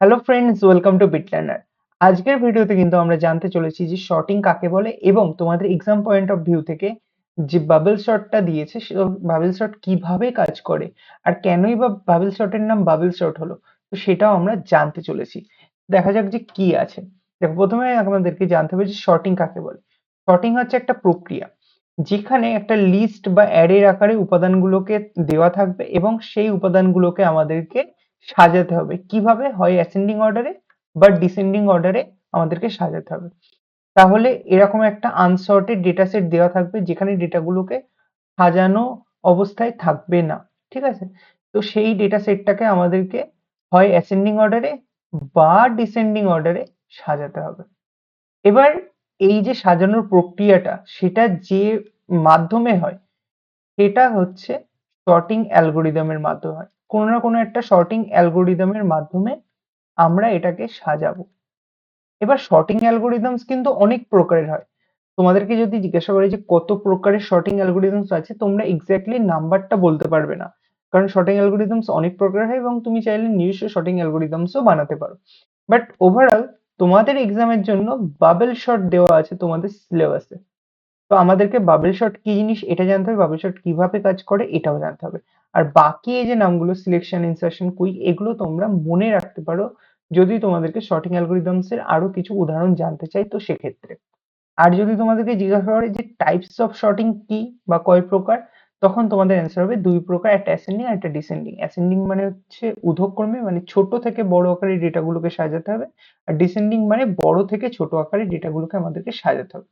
Hello friends welcome to bit learner আজকের ভিডিওতে কিন্তু আমরা জানতে চলেছি যে শর্টিং কাকে বলে এবং তোমাদের এক্সাম পয়েন্ট অফ ভিউ থেকে যে বাবল শর্টটা দিয়েছে, সে বাবল শর্ট কীভাবে কাজ করে আর কেনই বা বাবল শর্টের নাম বাবল শর্ট হলো, তো সেটাও আমরা জানতে চলেছি। দেখা যাক যে কি আছে। দেখো, প্রথমে আমাদেরকে জানতে হবে যে শর্টিং কাকে বলে। শর্টিং হচ্ছে একটা প্রক্রিয়া যেখানে একটা লিস্ট বা অ্যারের আকারে উপাদানগুলোকে দেওয়া থাকবে এবং সেই উপাদানগুলোকে আমাদেরকে সাজাতে হবে। কীভাবে? হয় অ্যাসেন্ডিং অর্ডারে বা ডিসেন্ডিং অর্ডারে আমাদেরকে সাজাতে হবে। তাহলে এরকম একটা আনসর্টেড ডেটা সেট দেওয়া থাকবে যেখানে ডেটাগুলোকে সাজানো অবস্থায় থাকবে না। ঠিক আছে? তো সেই ডেটা সেটটাকে আমাদেরকে হয় অ্যাসেন্ডিং অর্ডারে বা ডিসেন্ডিং অর্ডারে সাজাতে হবে। এবার এই যে সাজানোর প্রক্রিয়াটা, সেটা যে মাধ্যমে হয়, সেটা হচ্ছে সর্টিং অ্যালগোরিদমের মাধ্যমে হয়। কোনো না কোনো একটা সর্টিং অ্যালগোরিদমের মাধ্যমে আমরা এটাকে সাজাবো। এবার সর্টিং অ্যালগোরিদমস কিন্তু অনেক প্রকারের হয়। তোমাদেরকে যদি জিজ্ঞাসা করে যে কত প্রকারের সর্টিং অ্যালগোরিদমস আছে, তোমরা এক্স্যাক্টলি নাম্বারটা বলতে পারবে না। কারণ সর্টিং অ্যালগোরিদমস অনেক প্রকারের হয় এবং তুমি চাইলে নিজস্ব সর্টিং অ্যালগোরিদমসও বানাতে পারো। বাট ওভারঅল তোমাদের এক্সামের জন্য বাবেল শর্ট দেওয়া আছে তোমাদের সিলেবাসে তো আমাদেরকে বাবেল শট কি জিনিস এটা জানতে হবে বাবেল শট কীভাবে কাজ করে এটাও জানতে হবে। আর বাকি এই যে নামগুলো সিলেকশন ইনসার্শন কুইক এগুলো তোমরা মনে রাখতে পারো যদি তোমাদেরকে শর্টিং অ্যালগোরিদমস এর আরও কিছু উদাহরণ জানতে চাই তো সেক্ষেত্রে। আর যদি তোমাদেরকে জিজ্ঞাসা করে যে টাইপস অফ শর্টিং কি বা কয় প্রকার, তখন তোমাদের অ্যান্সার হবে দুই প্রকার, একটা অ্যাসেন্ডিং আর একটা ডিসেন্ডিং অ্যাসেন্ডিং মানে হচ্ছে ঊর্ধ্বক্রমে মানে ছোট থেকে বড় আকারে ডেটাগুলোকে সাজাতে হবে আর ডিসেন্ডিং মানে বড় থেকে ছোট আকারে ডেটাগুলোকে আমাদেরকে সাজাতে হবে।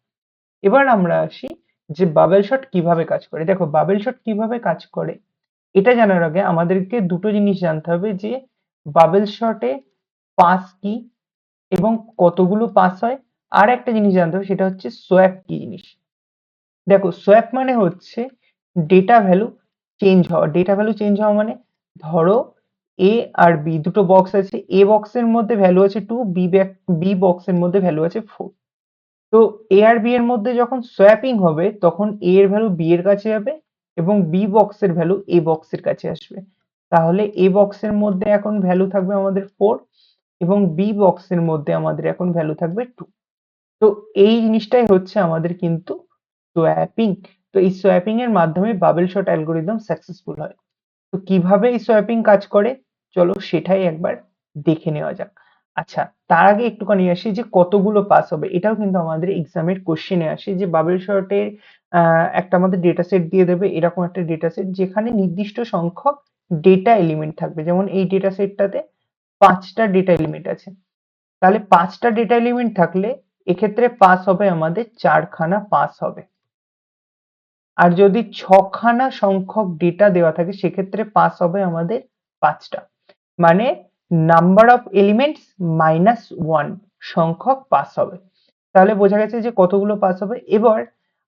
এবার আমরা আসি যে বাবেল শট কীভাবে কাজ করে। দেখো বাবেল শট কীভাবে কাজ করে? এটা জানার আগে আমাদেরকে দুটো জিনিস জানতে হবে যে বাবেল শটে পাস কি এবং কতগুলো পাস হয়। আর একটা জিনিস জানতে হবে, সেটা হচ্ছে সোয়াপ কি জিনিস। দেখো সোয়াপ মানে হচ্ছে ডেটা ভ্যালু চেঞ্জ হওয়া। ডেটা ভ্যালু চেঞ্জ হওয়া মানে ধরো এ আর বি দুটো বক্স আছে। এ বক্সের মধ্যে ভ্যালু আছে টু বি বি বক্সের মধ্যে ভ্যালু আছে ফোর তো এ আর বি এর মধ্যে যখন সোয়াপিং হবে, তখন এ এর ভ্যালু বি এর কাছে যাবে এবং বি বক্সের ভ্যালু এ বক্সের কাছে আসবে। তাহলে এ বক্সের মধ্যে এখন ভ্যালু থাকবে আমাদের ফোর এবং বি বক্সের মধ্যে আমাদের এখন ভ্যালু থাকবে টু তো এই জিনিসটাই হচ্ছে আমাদের কিন্তু সোয়াপিং তো এই সোয়াপিং এর মাধ্যমে বাবেল শট অ্যালগোরিদম সাকসেসফুল হয়। তো কীভাবে এই সোয়াপিং কাজ করে? চলো সেটাই একবার দেখে নেওয়া যাক। আচ্ছা তার আগে একটুখানি আসি যে কতগুলো পাস হবে। এটাও কিন্তু আমাদের এক্সামের কোশ্চেনে আসে যে বাবেল শর্টের একটা আমাদের ডেটা সেট দিয়ে দেবে, এরকম একটা ডেটা সেট যেখানে নির্দিষ্ট সংখ্যক ডেটা এলিমেন্ট থাকবে। যেমন এই ডেটা সেটটাতে পাঁচটা ডেটা এলিমেন্ট আছে। তাহলে পাঁচটা ডেটা এলিমেন্ট থাকলে এক্ষেত্রে পাস হবে আমাদের চারখানা পাস হবে। আর যদি ছখানা সংখ্যক ডেটা দেওয়া থাকে, সেক্ষেত্রে পাস হবে আমাদের পাঁচটা। মানে number of elements minus one সংখ্যক পাস হবে। তাহলে বোঝা গেছে যে কতগুলো পাস হবে, এবার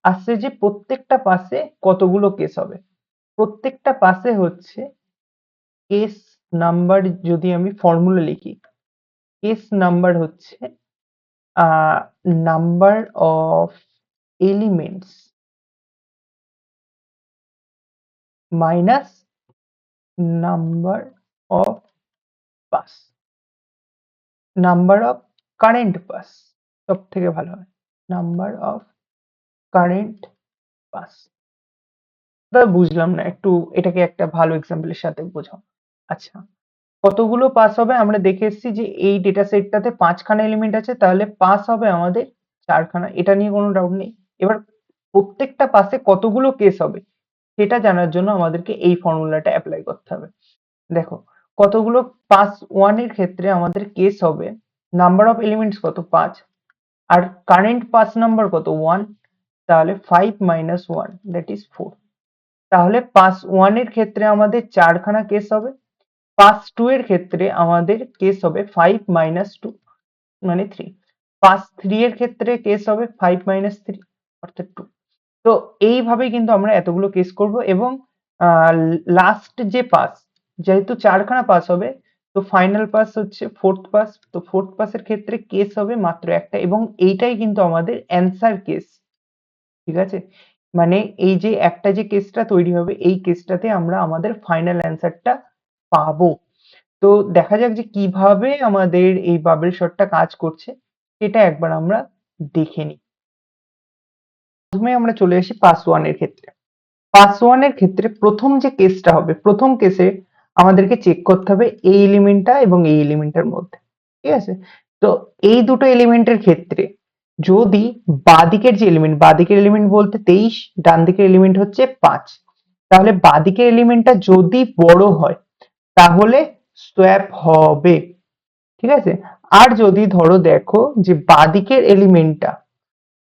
আসছে যে প্রত্যেকটা পাসে কতগুলো কেস হবে। প্রত্যেকটা পাসে হচ্ছে কেস নাম্বার যদি আমি ফর্মুলা লিখি কেস নাম্বার হচ্ছে number of elements minus number of pass number of current pass সব থেকে ভালো হয়। নাম্বার অফ কারেন্ট পাস দাদা বুঝলাম না, একটু এটাকে একটা ভালো এক্সাম্পলের সাথে বোঝাও। আচ্ছা কতগুলো পাস হবে? আমরা দেখে এসেছি যে এই ডেটা সেটটাতে পাঁচখানা এলিমেন্ট আছে, তাহলে পাস হবে আমাদের চারখানা। এটা নিয়ে কোনো ডাউট নেই। এবার প্রত্যেকটা পাসে কতগুলো কেস হবে? সেটা জানার জন্য আমাদেরকে এই ফর্মুলাটা অ্যাপ্লাই করতে হবে। দেখো কতগুলো পাস ওয়ানের ক্ষেত্রে আমাদের কেস হবে? নাম্বার অফ এলিমেন্টস কত? পাঁচ। আর কারেন্ট পাস নাম্বার কত? ওয়ান তাহলে five minus one that is four তাহলে পাস ওয়ানের ক্ষেত্রে আমাদের চারখানা কেস হবে। পাস টু এর ক্ষেত্রে আমাদের কেস হবে ফাইভ মাইনাস টু মানে থ্রি পাস থ্রি এর ক্ষেত্রে কেস হবে ফাইভ মাইনাস থ্রি অর্থাৎ টু তো এইভাবে কিন্তু আমরা এতগুলো কেস করব এবং লাস্ট যে পাস যেহেতু চারখানা পাস হবে, তো ফাইনাল পাস হচ্ছে ফোর্থ পাস তো ফোর্থ পাসের ক্ষেত্রে কেস হবে মাত্র একটা এবং এইটাই কিন্তু আমাদের অ্যান্সার কেস ঠিক আছে? মানে এই যে একটা যে কেসটা তৈরি হবে, এই কেসটাতে আমরা আমাদের ফাইনাল অ্যান্সারটা পাবো। তো দেখা যাক যে কীভাবে আমাদের এই বাবেল শটটা কাজ করছে, সেটা একবার আমরা দেখে নিই। প্রথমে আমরা চলে আসি পাস ওয়ানের ক্ষেত্রে। পাস ওয়ানের ক্ষেত্রে প্রথম যে কেসটা হবে, প্রথম কেসে আমাদেরকে চেক করতে হবে এই এলিমেন্টটা এবং এই এলিমেন্টের মধ্যে, ঠিক আছে? তো এই দুটো এলিমেন্টের ক্ষেত্রে যদি বাদিকের যে এলিমেন্ট বাদিকের এলিমেন্ট বলতে তেইশ ডান দিকের এলিমেন্ট হচ্ছে পাঁচ। তাহলে বাদিকের এলিমেন্টটা যদি বড় হয়, তাহলে সোয়াপ হবে, ঠিক আছে? আর যদি ধরো দেখো যে বাদিকের এলিমেন্টটা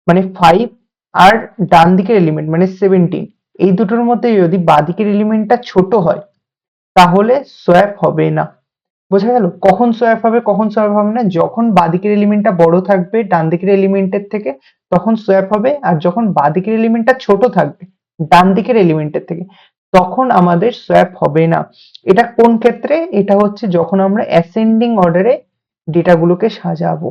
মানে ফাইভ আর ডান দিকের এলিমেন্ট মানে সেভেন্টিন এই দুটোর মধ্যে যদি বাদিকের এলিমেন্টটা ছোট হয় তাহলে সোয়াপ হবে না। বোঝা গেল? কখন সোয়াপ হবে, কখন সোয়াপ হবে না? যখন বাদিকের এলিমেন্টটা বড় থাকবে ডান দিকের এলিমেন্টের থেকে, তখন সোয়াপ হবে। আর যখন বাদিকের এলিমেন্টটা ছোট থাকবে ডান দিকের এলিমেন্টের থেকে, তখন আমাদের সোয়াপ হবে না। এটা কোন ক্ষেত্রে? এটা হচ্ছে যখন আমরা অ্যাসেন্ডিং অর্ডারে ডেটাগুলোকে সাজাবো।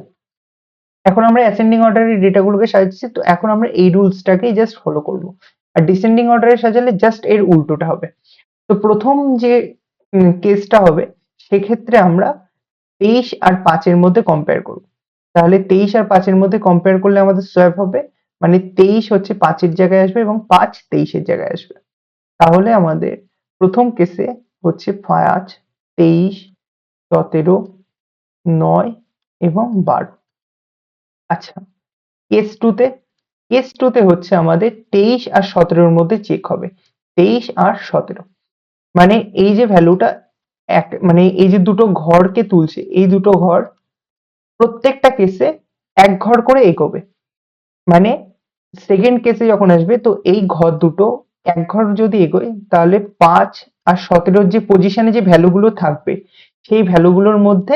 এখন আমরা অ্যাসেন্ডিং অর্ডারে ডেটাগুলোকে সাজাচ্ছি, তো এখন আমরা এই রুলসটাকেই জাস্ট ফলো করব। আর ডিসেন্ডিং অর্ডারে সাজালে জাস্ট এর উল্টোটা হবে। তো প্রথম যে কেসটা হবে, সেক্ষেত্রে আমরা তেইশ আর পাঁচের মধ্যে কম্পেয়ার করব। তাহলে তেইশ আর পাঁচের মধ্যে কম্পেয়ার করলে আমাদের সোয়াপ হবে মানে তেইশ হচ্ছে পাঁচের জায়গায় আসবে এবং পাঁচ তেইশের জায়গায় আসবে। তাহলে আমাদের প্রথম কেসে হচ্ছে পাঁচ, তেইশ, সতেরো, নয় এবং বারো। আচ্ছা কেস টুতে কেস টুতে হচ্ছে আমাদের তেইশ আর সতেরোর মধ্যে চেক হবে। তেইশ আর সতেরো। মানে এই যে ভ্যালুটা এক মানে এই যে দুটো ঘরকে তুলছে, এই দুটো ঘর প্রত্যেকটা কেসে এক ঘর করে এগোবে। মানে সেকেন্ড কেসে যখন আসবে, তো এই ঘর দুটো এক ঘর যদি এগোয়, তাহলে পাঁচ আর সতেরোর যে পজিশনে যে ভ্যালুগুলো থাকবে, সেই ভ্যালুগুলোর মধ্যে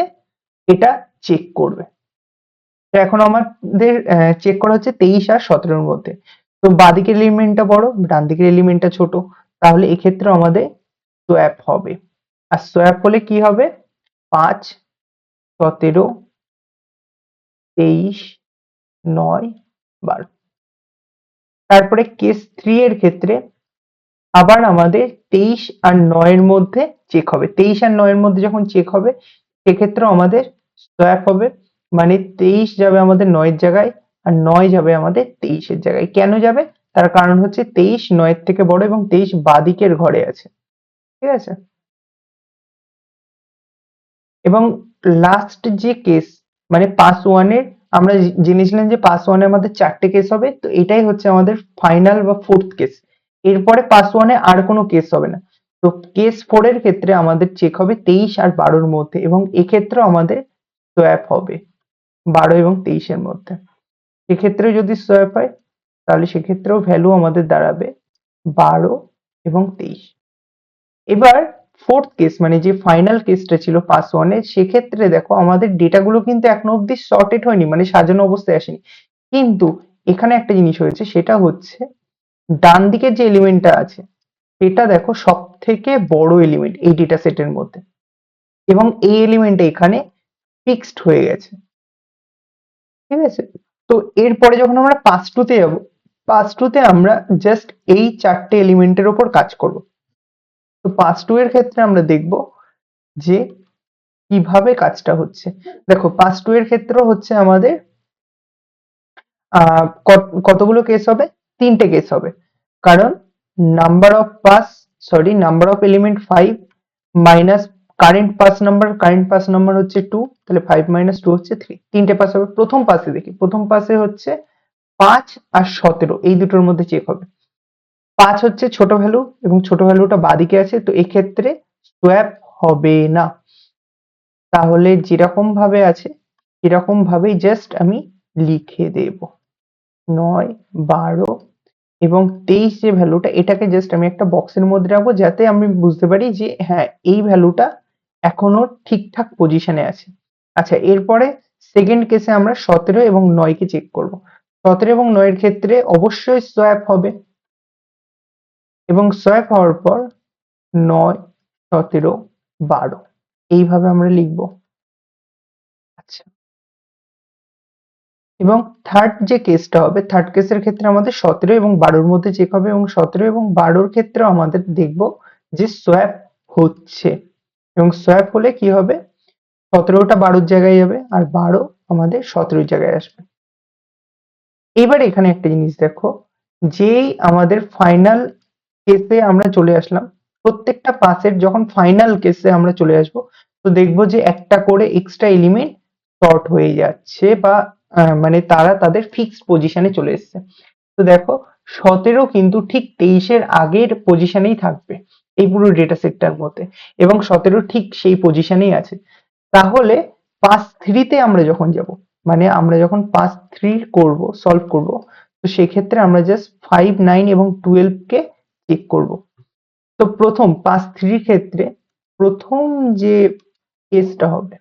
এটা চেক করবে। এখন আমাদের চেক করা হচ্ছে তেইশ আর সতেরোর মধ্যে। তো বাঁদিকের এলিমেন্টটা বড় ডান দিকের এলিমেন্টটা ছোট। তাহলে এক্ষেত্রে আমাদের সোয়াপ হবে। আর সোয়াপ হলে কি হবে? পাঁচ, সতেরো, তেইশ, নয়, বারো। তারপরে কেস থ্রি এর ক্ষেত্রে আবার আমাদের তেইশ আর নয়ের মধ্যে চেক হবে। তেইশ আর নয়ের মধ্যে যখন চেক হবে সেক্ষেত্রে আমাদের সোয়াপ হবে। মানে তেইশ যাবে আমাদের নয়ের জায়গায় আর নয় যাবে আমাদের তেইশের জায়গায়। কেন যাবে? তার কারণ হচ্ছে তেইশ নয়ের থেকে বড় এবং তেইশ বাদিকের ঘরে আছে। ঠিক আছে? এবং লাস্ট যে কেস মানে পাস ওয়ানের আমরা জেনেছিলাম যে পাস ওয়ানে আমাদের চারটে কেস হবে, তো এটাই হচ্ছে আমাদের ফাইনাল বা ফোর্থ কেস এরপরে পাস ওয়ানে আর কোনো কেস হবে না। তো কেস ফোর এর ক্ষেত্রে আমাদের চেক হবে তেইশ আর বারোর মধ্যে এবং এক্ষেত্রেও আমাদের সোয়াপ হবে বারো এবং তেইশের মধ্যে। সেক্ষেত্রে যদি সোয়াপ হয়, তাহলে সেক্ষেত্রেও ভ্যালু আমাদের দাঁড়াবে বারো এবং তেইশ। এবার ফোর্থ কেস মানে যে ফাইনাল কেসটা ছিল পাস ওয়ানে সেক্ষেত্রে দেখো আমাদের ডেটাগুলো কিন্তু এখনও অব্দি শর্টেড হয়নি মানে সাজানো অবস্থায় আসেনি। কিন্তু এখানে একটা জিনিস হয়েছে, সেটা হচ্ছে ডান দিকের যে এলিমেন্টটা আছে, সেটা দেখো সব থেকে বড় এলিমেন্ট এই ডেটা সেটের মধ্যে। এবং এই এলিমেন্টটা এখানে ফিক্সড হয়ে গেছে। ঠিক আছে? তো এরপরে যখন আমরা পাস টুতে যাব পাস টুতে আমরা জাস্ট এই চারটে এলিমেন্টের ওপর কাজ করব। তো পাস টু এর ক্ষেত্রে আমরা দেখব যে কীভাবে কাজটা হচ্ছে। দেখো, পাস টু এর ক্ষেত্রে হচ্ছে আমাদের কতগুলো কেস হবে? তিনটে কেস হবে। কারণ number of pass sorry number of element five minus current pass number current pass number হচ্ছে টু তাহলে ফাইভ মাইনাস টু হচ্ছে থ্রি তিনটে পাস হবে। প্রথম পাসে দেখি, প্রথম পাসে হচ্ছে পাঁচ আর সতেরো। এই দুটোর মধ্যে চেক হবে। পাঁচ হচ্ছে ছোট ভ্যালু এবং ছোট ভ্যালুটা বাদিকে আছে, তো এক্ষেত্রে সোয়াপ হবে না। তাহলে যেরকম ভাবে আছে, এরকম ভাবেই জাস্ট আমি লিখে দেব। নয়, বারো এবং তেইশ যে ভ্যালুটা এটাকে জাস্ট আমি একটা বক্সের মধ্যে রাখব যাতে আমি বুঝতে পারি যে হ্যাঁ এই ভ্যালুটা এখনও ঠিকঠাক পজিশনে আছে। আচ্ছা এরপরে সেকেন্ড কেসে আমরা সতেরো এবং নয়কে চেক করব। সতেরো এবং নয়ের ক্ষেত্রে অবশ্যই সোয়াপ হবে। এবং সোয়াপ হওয়ার পর নয়, সতেরো, বারো। এইভাবে আমরা লিখব। আচ্ছা। এবং থার্ড যে কেসটা হবে থার্ড কেসের ক্ষেত্রে আমাদের সতেরো এবং বারোর মধ্যে চেক হবে এবং সতেরো এবং বারোর ক্ষেত্রে আমাদের দেখব যে সোয়াপ হচ্ছে। এবং সোয়াপ হলে কি হবে? সতেরোটা বারোর জায়গায় যাবে আর বারো আমাদের সতেরোর জায়গায় আসবে। এবার এখানে একটা জিনিস দেখো, যেই আমাদের ফাইনাল কেসে আমরা চলে আসলাম। প্রত্যেকটা পাসের যখন ফাইনাল কেসে আমরা চলে আসব, তো দেখব যে একটা করে এক্সট্রা এলিমেন্ট শর্ট হয়ে যাচ্ছে বা মানে তারা তাদের ফিক্সড পজিশনে চলে এসছে। তো দেখো, সতেরো কিন্তু ঠিক তেইশের আগের পজিশনেই থাকবে, এই পুরো ডেটা সেটটার মধ্যে। এবং সতেরো ঠিক সেই পজিশনেই আছে। তাহলে পাস থ্রিতে আমরা যখন যাব মানে আমরা যখন পাস থ্রি করব সলভ করব, তো সেক্ষেত্রে আমরা জাস্ট ফাইভ নাইন এবং টুয়েলভকে কে চেক করব। তো প্রথম পাস থ্রির ক্ষেত্রে প্রথম যে কেসটা হবে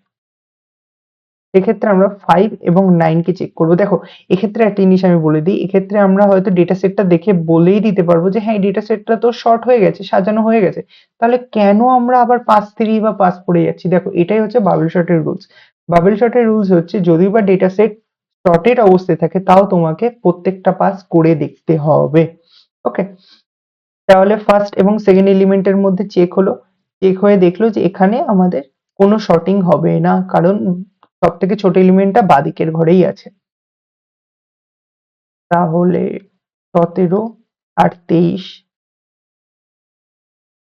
সেক্ষেত্রে আমরা ফাইভ এবং নাইন কে চেক করব। দেখো, এক্ষেত্রে একটা জিনিস আমি বলে দিই, এক্ষেত্রে আমরা হয়তো ডেটা সেটটা দেখে বলেই দিতে পারব যে হ্যাঁ ডেটা সেটটা তো শর্ট হয়ে গেছে, সাজানো হয়ে গেছে। তাহলে কেন আমরা আবার পাস থ্রি বা পাস ফোরে যাচ্ছি? দেখো, এটাই হচ্ছে বাবেল শর্টের রুলস বাবেল শর্টের রুলস হচ্ছে যদি বা ডেটা সেট শর্টেড অবস্থায় থাকে, তাও তোমাকে প্রত্যেকটা পাস করে দেখতে হবে। ওকে তাহলে ফার্স্ট এবং সেকেন্ড এলিমেন্টের মধ্যে চেক হলো। চেক হয়ে দেখল যে এখানে আমাদের কোনো শর্টিং হবে না, কারণ সব থেকে ছোট এলিমেন্টটা বাদিকের ঘরেই আছে। তাহলে সতেরো আর তেইশ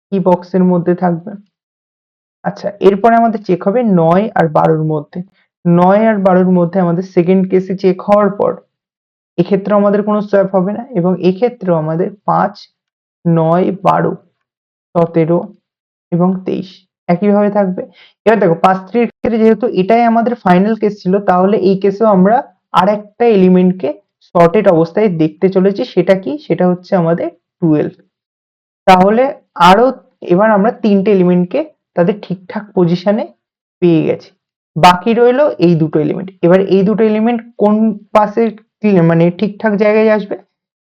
কি বক্সের মধ্যে থাকবে? আচ্ছা এরপরে আমাদের চেক হবে নয় আর বারোর মধ্যে। নয় আর বারোর মধ্যে আমাদের সেকেন্ড কেসে চেক হওয়ার পর এক্ষেত্রে আমাদের কোনো সোয়াপ হবে না এবং এক্ষেত্রেও আমাদের পাঁচ নয়, বারো, সতেরো এবং তেইশ। একইভাবে থাকবে। এবার দেখো, পাঁচ থ্রির ক্ষেত্রে যেহেতু এটাই আমাদের ফাইনাল কেস ছিল, তাহলে এই কেসেও আমরা আর একটা এলিমেন্টকে শর্টেড অবস্থায় দেখতে চলেছি, সেটা কি? সেটা হচ্ছে আমাদের টুয়েলভ তাহলে আরও এবার আমরা তিনটে এলিমেন্টকে তাদের ঠিকঠাক পজিশনে পেয়ে গেছি। বাকি রইল এই দুটো এলিমেন্ট এবার এই দুটো এলিমেন্ট কোন পাশে মানে ঠিকঠাক জায়গায় আসবে?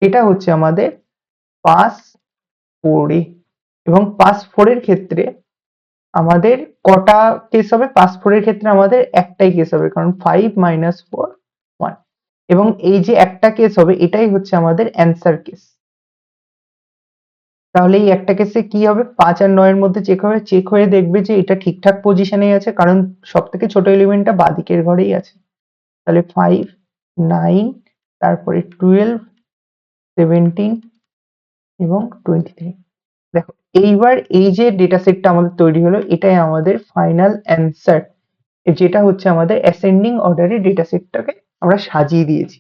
এটা হচ্ছে আমাদের পাস ফোরে এবং পাস ফোরের ক্ষেত্রে আমাদের কটা কেস হবে? পাস ফোরের ক্ষেত্রে আমাদের একটাই কেস হবে, কারণ ফাইভ মাইনাস ফোর ওয়ান এবং এই যে একটা কেস হবে, এটাই হচ্ছে আমাদের অ্যান্সার কেস তাহলে এই একটা কেসে কি হবে? পাঁচ আর নয়ের মধ্যে চেক হবে চেক হয়ে দেখবে যে এটা ঠিকঠাক পজিশনে আছে, কারণ সব থেকে ছোট এলিমেন্টটা বাদিকের ঘরেই আছে। তাহলে ফাইভ নাইন তারপরে টুয়েলভ সেভেন্টিন এবং টোয়েন্টি থ্রি দেখো, এইবার এই যে ডেটা সেটটা আমাদের তৈরি হলো, এটাই আমাদের ফাইনাল অ্যান্সার যেটা হচ্ছে আমাদের অ্যাসেন্ডিং অর্ডারে ডেটা সেটটাকে আমরা সাজিয়ে দিয়েছি।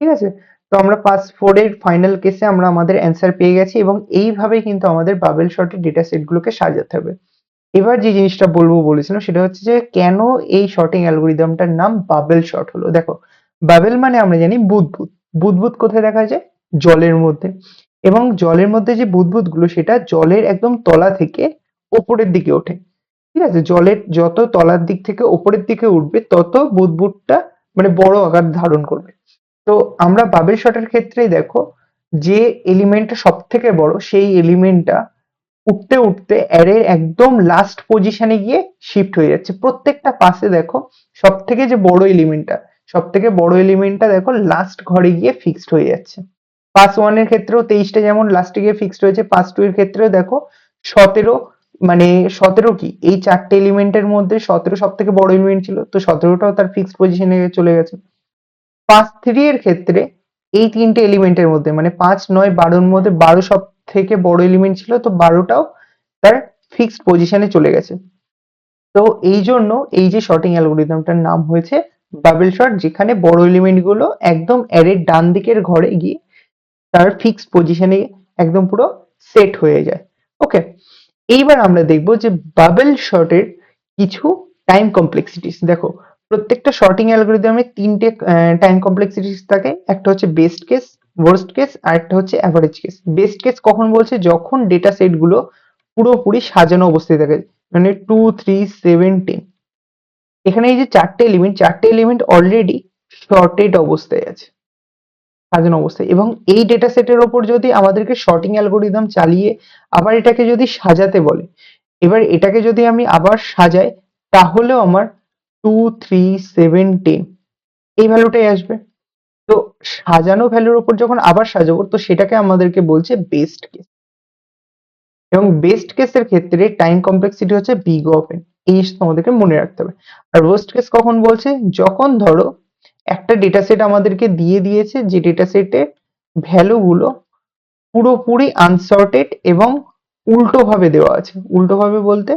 ঠিক আছে? তো আমরা পাস ফোর এর ফাইনাল কেসে আমরা আমাদের অ্যান্সার পেয়ে গেছি এবং এইভাবে কিন্তু আমাদের বাবেল শর্টের ডেটা সেটগুলোকে সাজাতে হবে। এবার যে জিনিসটা বলব বলেছিলাম, সেটা হচ্ছে যে কেন এই শর্টিং অ্যালগোরিদমটার নাম বাবেল শর্ট হলো? দেখো বাবেল মানে আমরা জানি বুদবুদ। বুদবুদ কোথায় দেখা যায়? জলের মধ্যে। এবং জলের মধ্যে যে বুদবুদগুলো সেটা জলের একদম তলা থেকে ওপরের দিকে ওঠে। ঠিক আছে? জলের যত তলার দিক থেকে ওপরের দিকে উঠবে, তত বুদবুদটা মানে বড় আকার ধারণ করবে। তো আমরা বাবেল শটের ক্ষেত্রেই দেখো, যে এলিমেন্টটা সব থেকে বড়, সেই এলিমেন্টটা উঠতে উঠতে অ্যারের একদম লাস্ট পজিশনে গিয়ে শিফট হয়ে যাচ্ছে। প্রত্যেকটা পাশে দেখো সব থেকে যে বড় এলিমেন্টটা সব থেকে বড় এলিমেন্টটা দেখো লাস্ট ঘরে গিয়ে ফিক্সড হয়ে যাচ্ছে। পাস ওয়ানের ক্ষেত্রেও তেইশটা যেমন লাস্টে গিয়ে ফিক্সড হয়েছে পাস টু এর ক্ষেত্রেও দেখো, সতেরো মানে সতেরো কি? এই চারটে এলিমেন্টের মধ্যে সতেরো সব থেকে বড় এলিমেন্ট ছিল, তো সতেরোটাও তার ফিক্সড পজিশনে চলে গেছে। পাঁচ থ্রি এর ক্ষেত্রে এই তিনটে এলিমেন্টের মধ্যে মানে পাঁচ, নয়, বারোর মধ্যে বারো সব থেকে বড় এলিমেন্ট ছিল, তো বারোটাও তার ফিক্সড পজিশনে চলে গেছে। তো এই জন্য এই যে শর্টিং অ্যালগোরিদমটার নাম হয়েছে বাবেল শর্ট যেখানে বড় এলিমেন্টগুলো একদম অ্যারের ডান দিকের ঘরে গিয়ে তার ফিক্সড পজিশনে একদম পুরো সেট হয়ে যায়। ওকে এইবার আমরা দেখব যে বাবেল শর্টের কিছু টাইম কমপ্লেক্সিটিস দেখো, প্রত্যেকটা শর্টিং অ্যালগোরিদমে তিনটে টাইম কমপ্লেক্সিটিস থাকে। একটা হচ্ছে বেস্ট কেস ওয়ার্স্ট কেস আর একটা হচ্ছে অ্যাভারেজ কেস বেস্ট কেস কখন বলছে? যখন ডেটা সেটগুলো পুরোপুরি সাজানো অবস্থায় থাকে মানে টু থ্রি সেভেন টেন এখানে এই যে চারটে এলিমেন্ট চারটে এলিমেন্ট অলরেডি শর্টেড অবস্থায় আছে। সাজানো অবস্থায়। এবং এই ডেটা সেটের ওপর যদি আমাদেরকে শর্টিং অ্যালগোরিদম চালিয়ে আবার এটাকে যদি সাজাতে বলে, এবার এটাকে যদি আমি আবার সাজাই, তাহলেও আমার টু থ্রি সেভেন টেন এই ভ্যালুটাই আসবে। তো সাজানো ভ্যালুর ওপর যখন আবার সাজাবো, তো সেটাকে আমাদেরকে বলছে বেস্ট কেস এবং বেস্ট কেসের ক্ষেত্রে টাইম কমপ্লেক্সিটি হচ্ছে বিগ অফ এন এই তোমাদেরকে মনে রাখতে হবে। আর ওয়ার্স্ট কেস কখন বলছে? যখন ধরো একটা ডেটা সেট আমাদেরকে দিয়ে দিয়েছে যে ডেটা সেটে ভ্যালু গুলো পুরোপুরি আনসর্টেড এবং উল্টো ভাবে দেওয়া আছে। উল্টো ভাবে বলতে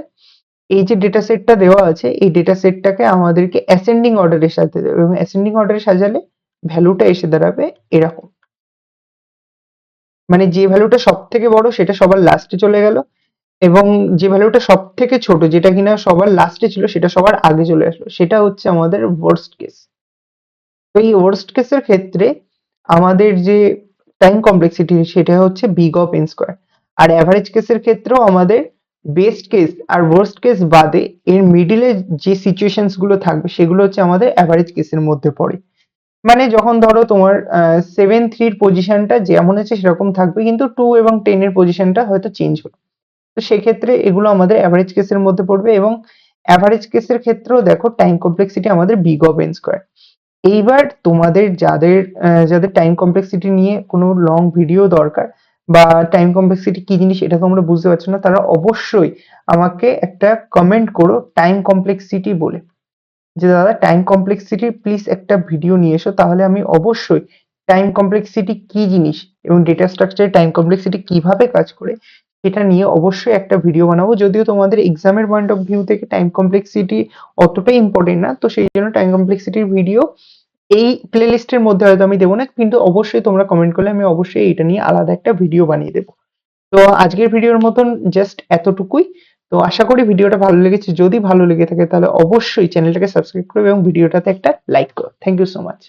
এই যে ডেটা সেটটা দেওয়া আছে, এই ডেটা সেটটাকে আমাদেরকে অ্যাসেন্ডিং অর্ডারে সাজাতে দেবে এবং অ্যাসেন্ডিং অর্ডারে সাজালে ভ্যালুটা এসে দাঁড়াবে এরকম। মানে যে ভ্যালুটা সব থেকে বড় সেটা সবার লাস্টে চলে গেল এবং যে ভ্যালুটা সব থেকে ছোট যেটা কিনা সবার লাস্টে ছিল সেটা সবার আগে চলে আসলো। সেটা হচ্ছে আমাদের ওয়ার্স্ট কেস তো এই ওয়ার্স্ট কেসের ক্ষেত্রে আমাদের যে টাইম কমপ্লেক্সিটি সেটা হচ্ছে বিগ অফ এন স্কোয়ার আর অ্যাভারেজ কেসের ক্ষেত্রেও আমাদের বেস্ট কেস আর ওয়ার্স্ট কেস বাদে এর মিডিলে যে সিচুয়েশনসগুলো থাকবে, সেগুলো হচ্ছে আমাদের অ্যাভারেজ কেসের মধ্যে পড়ে। মানে যখন ধরো তোমার সেভেন থ্রির পজিশনটা যেমন আছে সেরকম থাকবে, কিন্তু টু এবং টেন এর পজিশনটা হয়তো চেঞ্জ হলো। তো সেক্ষেত্রে এগুলো আমাদের অ্যাভারেজ কেসের মধ্যে পড়বে এবং অ্যাভারেজ কেসের ক্ষেত্রেও দেখো টাইম কমপ্লেক্সিটি আমাদের বিগ অফ এন স্কোয়ার এইবার তোমাদের যাদের যাদের টাইম কমপ্লেক্সিটি নিয়ে কোনো লং ভিডিও দরকার বা টাইম কমপ্লেক্সিটি কি জিনিস এটা তোমরা বুঝতে পারছ না, তারা অবশ্যই আমাকে একটা কমেন্ট করো টাইম কমপ্লেক্সিটি বলে। যে দাদা টাইম কমপ্লেক্সিটি প্লিজ একটা ভিডিও নিয়ে এসো, তাহলে আমি অবশ্যই টাইম কমপ্লেক্সিটি কি জিনিস এবং ডেটা স্ট্রাকচারে টাইম কমপ্লেক্সিটি কীভাবে কাজ করে সেটা নিয়ে অবশ্যই একটা ভিডিও বানাবো। যদিও তোমাদের এক্সামের পয়েন্ট অফ ভিউ থেকে টাইম কমপ্লেক্সিটি অতটাই ইম্পর্টেন্ট না, তো সেই জন্য টাইম কমপ্লেক্সিটির ভিডিও এই প্লেলিস্টের মধ্যে হয়তো আমি দেবো না, কিন্তু অবশ্যই তোমরা কমেন্ট করলে আমি অবশ্যই এটা নিয়ে আলাদা একটা ভিডিও বানিয়ে দেবো। তো আজকের ভিডিওর মতন জাস্ট এতটুকুই। তো আশা করি ভিডিওটা ভালো লেগেছে। যদি ভালো লেগে থাকে তাহলে অবশ্যই চ্যানেলটাকে সাবস্ক্রাইব করবে এবং ভিডিওটাতে একটা লাইক করো। Thank you so much